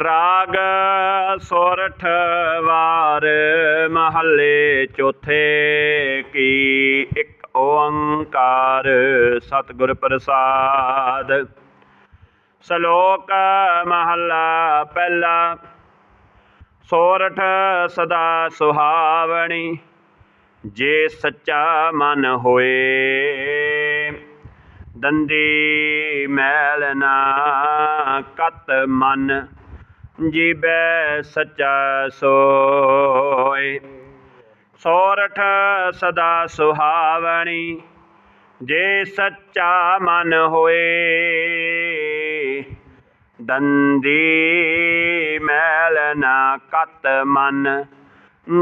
ਰਾਗ ਸੋਰਠ ਵਾਰ ਮਹੱਲੇ ਚੌਥੇ ਕੀ ਇੱਕ ਓੰਕਾਰ ਸਤਿਗੁਰ ਪ੍ਰਸਾਦ। ਸ਼ਲੋਕ ਮਹੱਲਾ ਪਹਿਲਾ, ਸੋਰਠ ਸਦਾ ਸੁਹਾਵਣੀ, ਜੇ ਸੱਚਾ ਮਨ ਹੋਏ ਦੰਦੀ ਮੈਲ ਨਾ ਕਤ ਮਨ, ਜੀਬੈ ਸੱਚਾ ਸੋਏ। ਸੋਰਠ ਸਦਾ ਸੁਹਾਵਣੀ, ਜੇ ਸੱਚਾ ਮਨ ਹੋਏ। ਦੰਦੀ ਮੈਲ ਨਾ ਕਤ ਮਨ,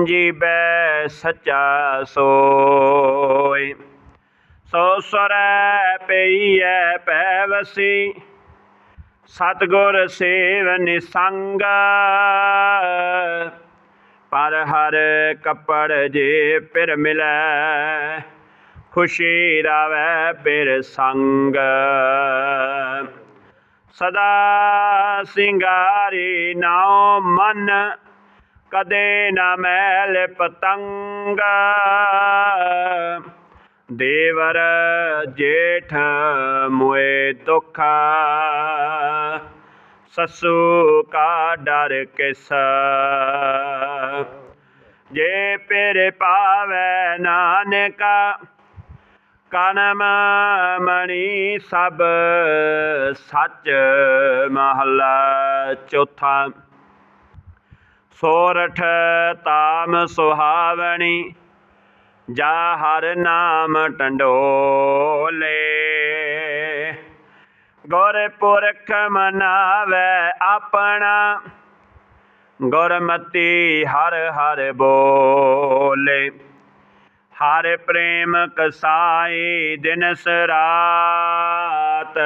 ਜੀਬੈ ਸੱਚਾ ਸੋਏ। ਸੋ ਸਰੈ ਪਈਐ ਪੈਵਸੀ, ਸਤਗੁਰ ਸੇਵ ਨਿਸੰਗ ਪਰ ਹਰ ਕੱਪੜ ਜੇ ਪਿਰ ਮਿਲੈ, ਖੁਸ਼ੀ ਰਾਵੈ ਪਿਰ ਸੰਗ। ਸਦਾ ਸਿੰਗਾਰੀ ਨਾਉ ਮਨ, ਕਦੇ ਨਾ ਮੈਲ ਪਤੰਗ। ਦੇਵਰ ਜੇਠ ਮੋਏ ਦੁਖ ਸਸੂ ਕਾ ਡਰ ਕਿਸ। ਜੇ ਪੇਰੇ ਪਾਵੈ ਨਾਨਕਾ, ਕਨਮ ਮਣੀ ਸਭ ਸੱਚ ਮਹੱਲਾ ਚੌਥਾ। ਸੋਰਠ ਤਾਮ ਸੁਹਾਵਣੀ ਜਾ ਹਰ ਨਾਮ ਟੰਡੋਲੇ। ਗੁਰ ਪੁਰਖ ਮਨਾਵੇ ਆਪਣਾ, ਗੁਰਮਤੀ ਹਰ ਹਰ ਬੋਲੇ। ਹਰ ਪ੍ਰੇਮ ਕਸਾਈ ਦਿਨ ਸਰਾਤ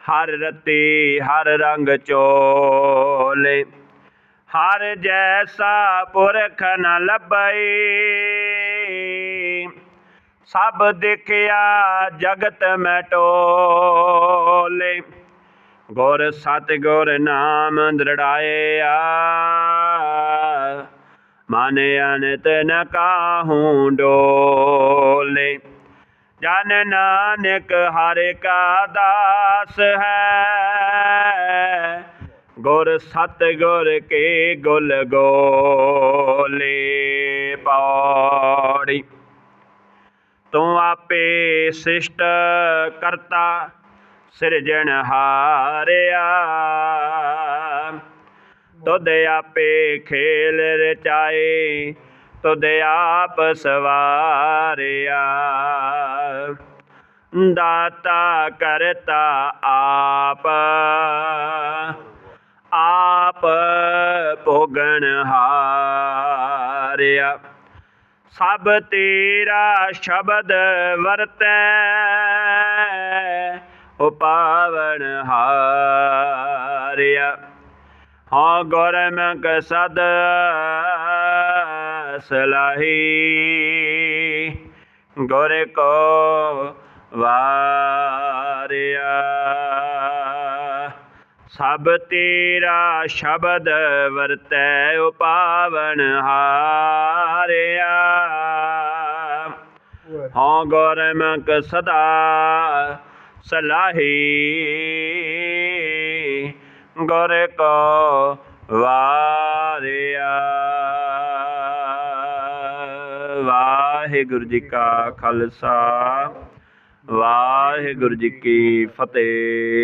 ਹਰ ਰਤੀ ਹਰ ਰੰਗ ਚੋਲੇ। ਹਰ ਜੈਸਾ ਪੁਰਖ ਨ ਲੱਭਈ। ਸਭ ਦੇਖਿਆ ਜਗਤ ਮੈਂ ਟੋਲੇ। ਗੁਰ ਸਤ ਗੁਰ ਨਾਮ ਦ੍ਰਿੜਾਇਆ। ਮਨ ਅਨਤ ਨ ਕਾਹੂ ਡੋਲੇ। ਜਨ ਨਾਨਕ ਹਰਿ ਕਾ ਦਾਸ ਹੈ। ਗੁਰ ਸਤ ਗੁਰ ਕੇ ਗੁਲ ਗੋਲੇ ਪੌੜੀ। ਤੂੰ ਆਪੇ ਸ੍ਰਿਸ਼ਟ ਕਰਤਾ, ਸਿਰਜਣ ਹਾਰਿਆ। ਤੁਧ ਆਪੇ ਖੇਲ ਰਚਾਏ, ਤੁਧ ਆਪ ਸਵਾਰਿਆ। ਦਾਤਾ ਕਰਤਾ ਆਪ। ਆਪ ਭੋਗਣ ਹਾਰਿਆ। ਸਭ ਤੇਰਾ ਸ਼ਬਦ ਵਰਤੈ ਉਪਾਵਨ ਹਾਰਿਆ। ਹਾਂ ਗੁਰਮੁਖ ਸਦ ਸਲਾਹੀ ਗੁਰ ਕੋ ਵਾਰਿਆ। ਸਭ ਤੇਰਾ ਸ਼ਬਦ ਵਰਤੈ ਉਪਾਵਨ ਹਾਰਿਆ। ਹਾਂ ਗੁਰਮੁਖ ਸਦਾ ਸਲਾਹੀ। ਗੁਰ ਕੋ ਵਾਰਿਆ। ਵਾਹਿਗੁਰੂ ਜੀ ਕਾ ਖਾਲਸਾ, ਵਾਹਿਗੁਰੂ ਜੀ ਕੀ ਫਤਿਹ।